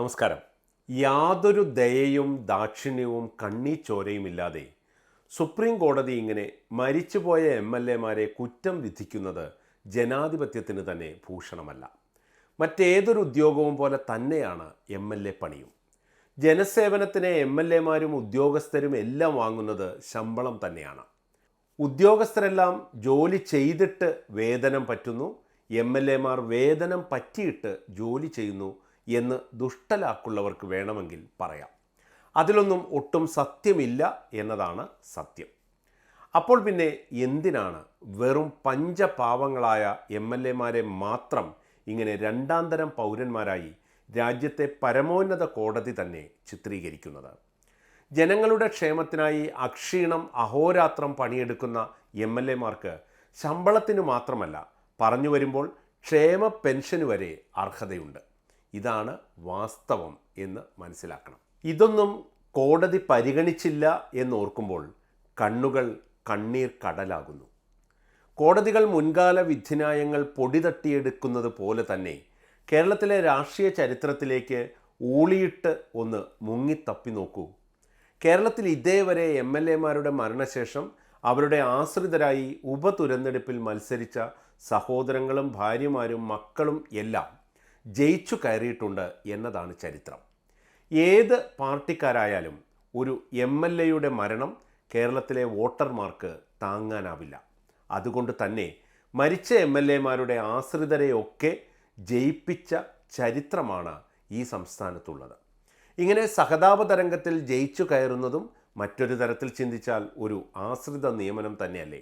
നമസ്കാരം. യാതൊരു ദയയും ദാക്ഷിണ്യവും കണ്ണീച്ചോരയുമില്ലാതെ സുപ്രീം കോടതി ഇങ്ങനെ മരിച്ചുപോയ എം എൽ എമാരെ കുറ്റം വിധിക്കുന്നത് ജനാധിപത്യത്തിന് തന്നെ ഭൂഷണമല്ല. മറ്റേതൊരു ഉദ്യോഗവും പോലെ തന്നെയാണ് എം എൽ എ പണിയും. ജനസേവനത്തിന് എം എൽ എമാരും ഉദ്യോഗസ്ഥരും എല്ലാം വാങ്ങുന്നത് ശമ്പളം തന്നെയാണ്. ഉദ്യോഗസ്ഥരെല്ലാം ജോലി ചെയ്തിട്ട് വേതനം പറ്റുന്നു. എം എൽ എമാർ വേതനം പറ്റിയിട്ട് ജോലി ചെയ്യുന്നു. എന്ന് ദുഷ്ടലാക്കുള്ളവർക്ക് വേണമെങ്കിൽ പറയാം. അതിലൊന്നും ഒട്ടും സത്യമില്ല എന്നതാണ് സത്യം. അപ്പോൾ പിന്നെ എന്തിനാണ് വെറും പഞ്ചപാവങ്ങളായ എം എൽ എമാരെ മാത്രം ഇങ്ങനെ രണ്ടാം തരം പൗരന്മാരായി രാജ്യത്തെ പരമോന്നത കോടതി തന്നെ ചിത്രീകരിക്കുന്നത്? ജനങ്ങളുടെ ക്ഷേമത്തിനായി അക്ഷീണം അഹോരാത്രം പണിയെടുക്കുന്ന എം എൽ എമാർക്ക് ശമ്പളത്തിന് മാത്രമല്ല പറഞ്ഞു വരുമ്പോൾ ക്ഷേമ പെൻഷന് വരെ അർഹതയുണ്ട്. ഇതാണ് വാസ്തവം എന്ന് മനസ്സിലാക്കണം. ഇതൊന്നും കോടതി പരിഗണിച്ചില്ല എന്നോർക്കുമ്പോൾ കണ്ണുകൾ കണ്ണീർ കടലാകുന്നു. കോടതികൾ മുൻകാല വിധിന്യായങ്ങൾ പൊടി തട്ടിയെടുക്കുന്നത് പോലെ തന്നെ കേരളത്തിലെ രാഷ്ട്രീയ ചരിത്രത്തിലേക്ക് ഊളിയിട്ട് ഒന്ന് മുങ്ങിത്തപ്പി നോക്കൂ. കേരളത്തിൽ ഇതേവരെ എം എൽ എമാരുടെ മരണശേഷം അവരുടെ ആശ്രിതരായി ഉപതുരഞ്ഞെടുപ്പിൽ മത്സരിച്ച സഹോദരങ്ങളും ഭാര്യമാരും മക്കളും എല്ലാം ജയിച്ചു കയറിയിട്ടുണ്ട് എന്നതാണ് ചരിത്രം. ഏത് പാർട്ടിക്കാരായാലും ഒരു എം എൽ എയുടെ മരണം കേരളത്തിലെ വോട്ടർമാർക്ക് താങ്ങാനാവില്ല. അതുകൊണ്ട് തന്നെ മരിച്ച എം എൽ എമാരുടെ ആശ്രിതരെയൊക്കെ ജയിപ്പിച്ച ചരിത്രമാണ് ഈ സംസ്ഥാനത്തുള്ളത്. ഇങ്ങനെ സഹതാപ തരംഗത്തിൽ ജയിച്ചു കയറുന്നതും മറ്റൊരു തരത്തിൽ ചിന്തിച്ചാൽ ഒരു ആശ്രിത നിയമനം തന്നെയല്ലേ?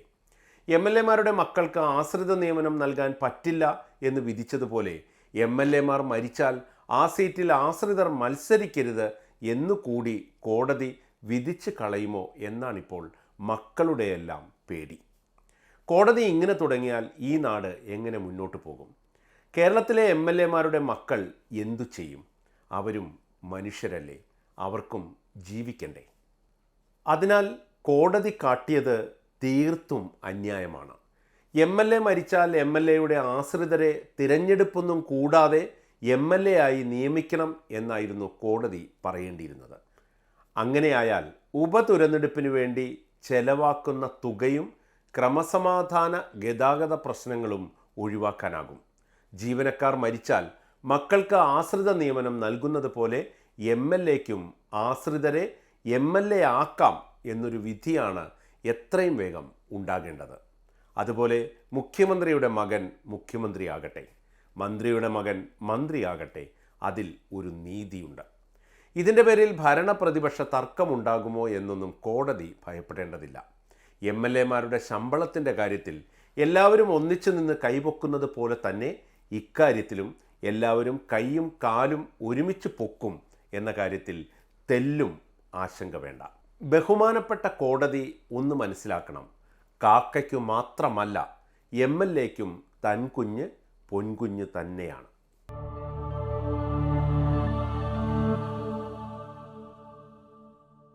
എം എൽ എമാരുടെ മക്കൾക്ക് ആശ്രിത നിയമനം നൽകാൻ പറ്റില്ല എന്ന് വിധിച്ചതുപോലെ എം എൽ എമാർ മരിച്ചാൽ ആ സീറ്റിൽ ആശ്രിതർ മത്സരിക്കരുത് എന്നു കൂടി കോടതി വിധിച്ചു കളയുമോ എന്നാണിപ്പോൾ മക്കളുടെയെല്ലാം പേടി. കോടതി ഇങ്ങനെ തുടങ്ങിയാൽ ഈ നാട് എങ്ങനെ മുന്നോട്ട് പോകും? കേരളത്തിലെ എം എൽ എമാരുടെ മക്കൾ എന്തു ചെയ്യും? അവരും മനുഷ്യരല്ലേ? അവർക്കും ജീവിക്കണ്ടേ? അതിനാൽ കോടതി കാട്ടിയത് തീർത്തും അന്യായമാണ്. എം എൽ എ മരിച്ചാൽ എം എൽ എയുടെ ആശ്രിതരെ തിരഞ്ഞെടുപ്പൊന്നും കൂടാതെ എം എൽ എ ആയി നിയമിക്കണം എന്നായിരുന്നു കോടതി പറയേണ്ടിയിരുന്നത്. അങ്ങനെയായാൽ ഉപതുരഞ്ഞെടുപ്പിന് വേണ്ടി ചെലവാക്കുന്ന തുകയും ക്രമസമാധാന ഗതാഗത പ്രശ്നങ്ങളും ഒഴിവാക്കാനാകും. ജീവനക്കാർ മരിച്ചാൽ മക്കൾക്ക് ആശ്രിത നിയമനം നൽകുന്നത് പോലെ എം എൽ എക്കും ആശ്രിതരെ എം എൽ എ ആക്കാം എന്നൊരു വിധിയാണ് എത്രയും വേഗം ഉണ്ടാകേണ്ടത്. അതുപോലെ മുഖ്യമന്ത്രിയുടെ മകൻ മുഖ്യമന്ത്രിയാകട്ടെ മന്ത്രിയുടെ മകൻ മന്ത്രിയാകട്ടെ അതിൽ ഒരു നീതിയുണ്ട്. ഇതിന്റെ പേരിൽ ഭരണപ്രതിപക്ഷ തർക്കമുണ്ടാകുമോ എന്നൊന്നും കോടതി ഭയപ്പെടേണ്ടതില്ല. എം എൽ എമാരുടെ ശമ്പളത്തിന്റെ കാര്യത്തിൽ എല്ലാവരും ഒന്നിച്ചു നിന്ന് കൈപൊക്കുന്നത് പോലെ തന്നെ ഇക്കാര്യത്തിലും എല്ലാവരും കൈയും കാലും ഒരുമിച്ച് പൊക്കും എന്ന കാര്യത്തിൽ തെല്ലും ആശങ്ക വേണ്ട. ബഹുമാനപ്പെട്ട കോടതി ഒന്ന് മനസ്സിലാക്കണം. കാക്കയ്ക്കു മാത്രമല്ല എം എൽ എക്കും തൻകുഞ്ഞ് പൊൻകുഞ്ഞ് തന്നെയാണ്.